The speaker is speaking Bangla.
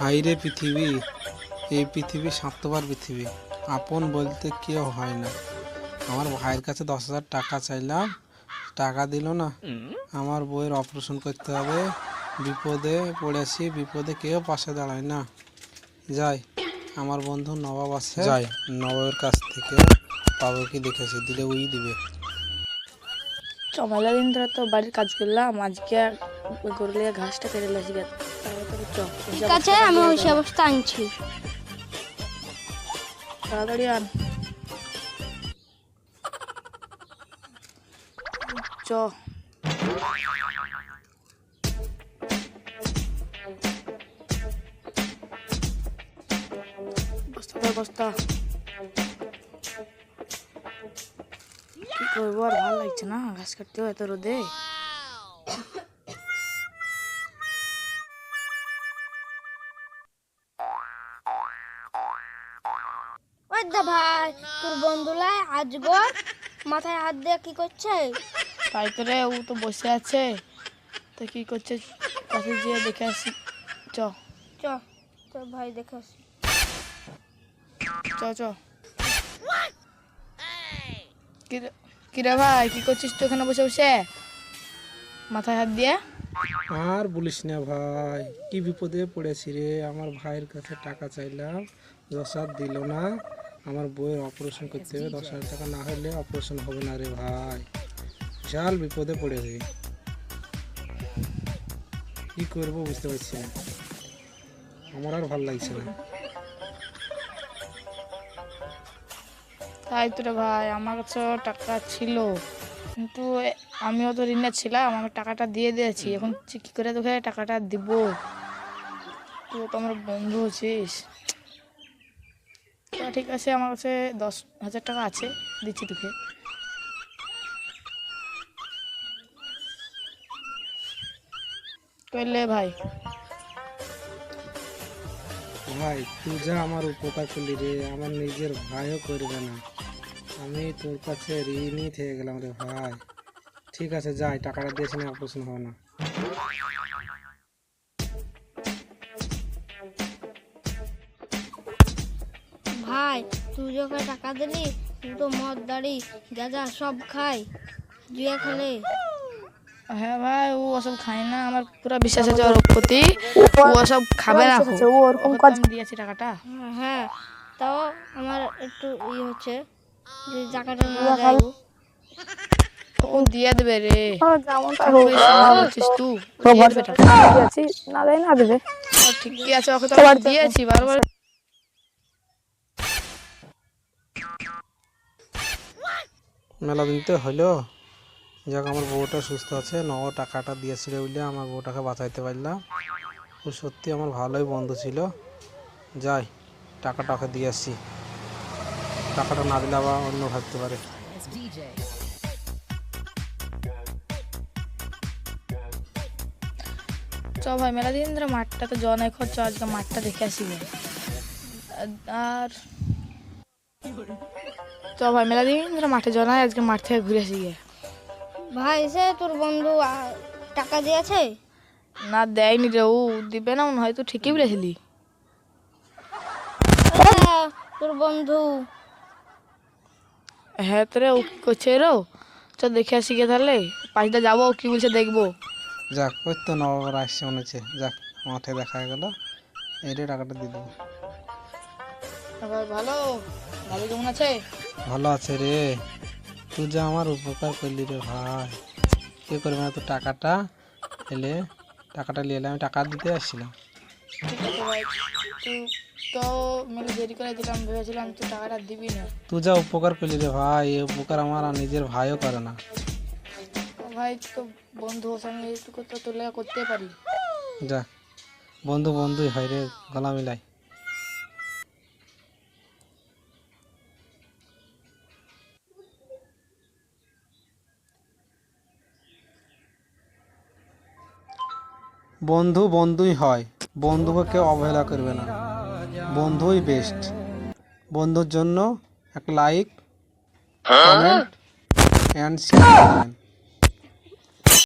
হাইরে পৃথিবী এই পৃথিবী স্বার্থপর পৃথিবী। আপন বলতে কেউ হয় না। আমার ভাইয়ের কাছে দশ হাজার টাকা চাইলাম টাকা দিল না। আমার বইয়ের অপারেশন করতে হবে বিপদে পড়েছি বিপদে কেউ পাশে দাঁড়ায় না। যাই আমার বন্ধু নবাব আছে। যাই। নবাবের কাছ থেকে পাবো কি দেখেছি দিলে ওই দিবে। চমেলা দিন ধরে তো বাড়ির কাজ করলাম আজকে ওই গরু ঘাসটা কেটে লেছি ঠিক আছে আমি ওই সে অবস্থা আনছি। তাড়াতাড়ি আন। চ। বস্তা কি করব আর ভালো লাগছে না ঘাস কাটতেও এত রোদে। ওই দা ভাই তোর বন্ধুলাই আজগর মাথায় হাত দিয়ে কি করছে? তাই তো রে ও তো বসে আছে। তো কি করছে? কাছে যেয়ে দেখে আসি। চ। চ তো ভাই দেখে আসি। চ চ। কিরে- কিরে ভাই কি করছিস তুই এখানে বসে বসে? মাথায় হাত দিয়ে? আর বলিস না ভাই কি বিপদে পড়েছি রে। আমার ভাইয়ের কাছে টাকা চাইলাম হাজার দিল না। আমার বইয়ের অপারেশন করতে হবে, দশ হাজার টাকা না হলে অপারেশন হবে না রে ভাই। বিশাল বিপদে পড়েছি কি করব বুঝতে পারছি না। আমার আর ভালো লাগছে না। তাই তো রে ভাই, আমার কাছে টাকা ছিল। কিন্তু আমিও তো ঋণে ছিলাম আমি টাকাটা দিয়ে দিয়েছি। এখন কি করে তোকে টাকাটা দিব? তুই তো আমার বন্ধু আছিস ঠিক আছে, আমার কাছে দশ হাজার টাকা আছে, দিচ্ছি তোকে। করলে ভাই। ভাই, তুই যা আমার উপকার করলি রে, আমার নিজের ভাইও করবে না। আমি তোর কাছে ঋণই থেকে গেলাম রে ভাই। ঠিক আছে, যাই, টাকাটা দিয়েছি না, অপারেশন হবে না। ভাই তুই যখন টাকা দিলি তো মদ দাড়ি যা যা সব খাই। জুয়া খেলে হ্যাঁ ভাই ও ওসব খায় না। আমার পুরো বিশ্বাস আছে ওর প্রতি। ও ওসব খাবে না। ও ওরকম কাজ দিয়েছি টাকাটা। হ্যাঁ, হ্যাঁ তাও আমার একটু ই হচ্ছে যে টাকাটা না দেয়। ও। ও দিয়ে দেবে রে। তুই বলছিস তুই টাকা। না দেয় না দেবে। ও ঠিকই আছে ওকে তো দিয়েছি। বারবার মেলা দিন তো হলো যাক, আমার বউটা সুস্থ আছে নব টাকাটা দিয়েছিল বলে আমার বউটাকে বাঁচাইতে পারলাম। ও সত্যি আমার ভালোই বন্ধু ছিল। যাই, টাকাটা ওকে দিয়ে আসছি। টাকাটা না দিলে আবার অন্য ভাবতে পারে। চ ভাই, মেলা দিন ধরে মাঠটা তো জল নাই খরচ আজকে মাঠটা দেখে আসি আর চ ভাই মেলা দিন মাঠে জল নাই আজকে মাঠ থেকে ঘুরে আসি গে। ভাই সে তোর বন্ধু টাকা দিয়েছে? না দেয়নি রে ও দিবে না মনে হয় তুই ঠিকই বলেছিলি হ্যাঁ, তোর বন্ধু। হ্যাঁ তো রে ও কি করছে রো? চ দেখে আসি গে তাহলে। পাঁচটা যাব ও কি বলছে দেখব। যাক ওই তো নবাবার আসছে মনে হচ্ছে। যাক মাঠে দেখা গেল। এটাই টাকাটা দিয়ে দেবো। ভালো? ভালো কেমন আছে? ভালো আছে রে। তুই যে আমার উপকার করলি রে ভাই। কে করবে না তোর টাকাটা এলে? টাকাটা নিয়ে এলে আমি টাকা দিতে আসছিলাম। ঠিক আছে ভাই তুই তো মেলে দেরি করে দিলাম ভেবেছিলাম তুই টাকাটা দিবি না। তুই যা উপকার করলি রে ভাই এই উপকার আমার আর নিজের ভাইও করে না। ভাই তো বন্ধু এইটুকু তো তোলে করতে পারি। যা বন্ধু বন্ধুই হয় রে গলা মিলাই বন্ধু বন্ধুই হয়, বন্ধুকে কেউ অবহেলা করবে না। বন্ধুই বেস্ট বন্ধুর জন্য এক লাইক কমেন্ট অ্যান্ড শেয়ার